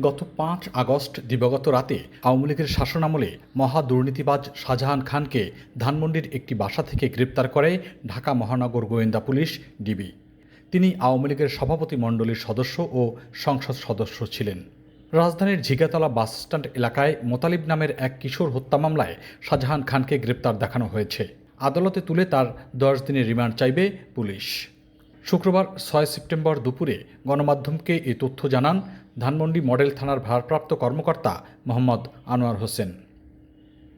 গত পাঁচ আগস্ট দিবাগত রাতে আওয়ামী লীগের শাসনামলে মহা দুর্নীতিবাজ শাহজাহান খানকে ধানমন্ডির একটি বাসা থেকে গ্রেপ্তার করে ঢাকা মহানগর গোয়েন্দা পুলিশ, ডিবি। তিনি আওয়ামী লীগের সভাপতি মণ্ডলীর সদস্য ও সংসদ সদস্য ছিলেন। রাজধানীর ঝিগাতলা বাসস্ট্যান্ড এলাকায় মোতালিব নামের এক কিশোর হত্যা মামলায় শাহজাহান খানকে গ্রেপ্তার দেখানো হয়েছে। আদালতে তুলে তার দশ দিনের রিমান্ড চাইবে পুলিশ। শুক্রবার ছয় সেপ্টেম্বর দুপুরে গণমাধ্যমকে এই তথ্য জানান ধানমন্ডি মডেল থানার ভারপ্রাপ্ত কর্মকর্তা মোহাম্মদ আনোয়ার হোসেন।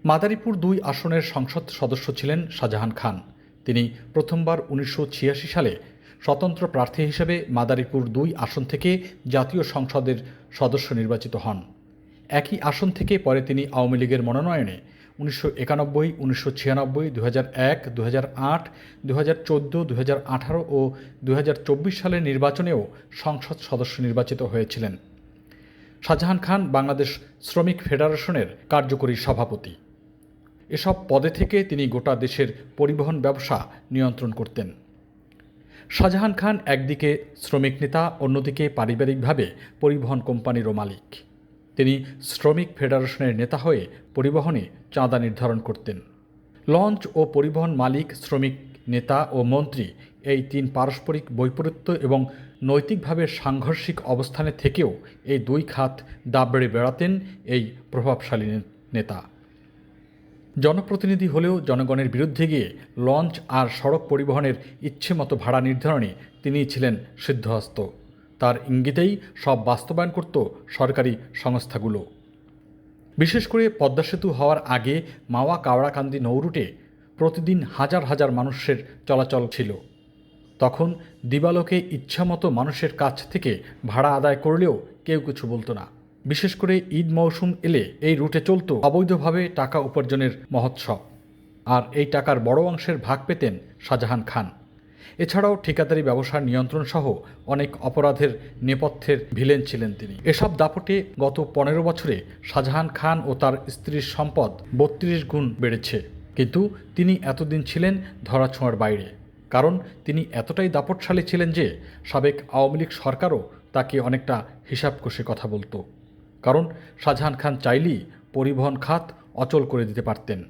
মাদারীপুর দুই আসনের সংসদ সদস্য ছিলেন শাহজাহান খান। তিনি প্রথমবার উনিশশো ছিয়াশি সালে স্বতন্ত্র প্রার্থী হিসেবে মাদারীপুর দুই আসন থেকে জাতীয় সংসদের সদস্য নির্বাচিত হন। একই আসন থেকে পরে তিনি আওয়ামী লীগের মনোনয়নে উনিশশো একানব্বই, উনিশশো ছিয়ানব্বই দু হাজার এক দু হাজার আট দু হাজার চোদ্দ দু হাজার আঠারো ও দু হাজার চব্বিশ সালের নির্বাচনেও সংসদ সদস্য নির্বাচিত হয়েছিলেন। শাহজাহান খান বাংলাদেশ শ্রমিক ফেডারেশনের কার্যকরী সভাপতি। এসব পদে থেকে তিনি গোটা দেশের পরিবহন ব্যবসা নিয়ন্ত্রণ করতেন। শাহজাহান খান একদিকে শ্রমিক নেতা, অন্যদিকে পারিবারিকভাবে পরিবহন কোম্পানিরও মালিক। তিনি শ্রমিক ফেডারেশনের নেতা হয়ে পরিবহনে চাঁদা নির্ধারণ করতেন। লঞ্চ ও পরিবহন মালিক, শ্রমিক, নেতা ও মন্ত্রী এই তিন পারস্পরিক বৈপরীত্য এবং নৈতিকভাবে সাংঘর্ষিক অবস্থানে থেকেও এই দুই খাত দাবড়ে বেড়াতেন এই প্রভাবশালী নেতা। জনপ্রতিনিধি হলেও জনগণের বিরুদ্ধে গিয়ে লঞ্চ আর সড়ক পরিবহনের ইচ্ছে মতো ভাড়া নির্ধারণে তিনিই ছিলেন সিদ্ধহস্ত। তার ইঙ্গিতেই সব বাস্তবায়ন করত সরকারি সংস্থাগুলো। বিশেষ করে পদ্মা সেতু হওয়ার আগে মাওয়া কাওড়াকান্দি নৌরুটে প্রতিদিন হাজার হাজার মানুষের চলাচল ছিল। তখন দিবালোকে ইচ্ছামতো মানুষের কাছ থেকে ভাড়া আদায় করলেও কেউ কিছু বলতো না। বিশেষ করে ঈদ মৌসুম এলে এই রুটে চলত অবৈধভাবে টাকা উপার্জনের মহোৎসব। আর এই টাকার বড় অংশের ভাগ পেতেন শাহজাহান খান। এছাড়াও ঠিকাদারি ব্যবসার নিয়ন্ত্রণ সহ অনেক অপরাধের নেপথ্যের ভিলেন ছিলেন তিনি। এসব দাপটে গত পনেরো বছরে শাহজাহান খান ও তার স্ত্রীর সম্পদ বত্রিশ গুণ বেড়েছে। কিন্তু তিনি এতদিন ছিলেন ধরাছোঁয়ার বাইরে। কারণ তিনি এতটাই দাপটশালী ছিলেন যে সাবেক আওয়ামী লীগ সরকারও তাকে অনেকটা হিসাব কষে কথা বলতো। কারণ শাহজাহান খান চাইলেই পরিবহন খাত অচল করে দিতে পারতেন।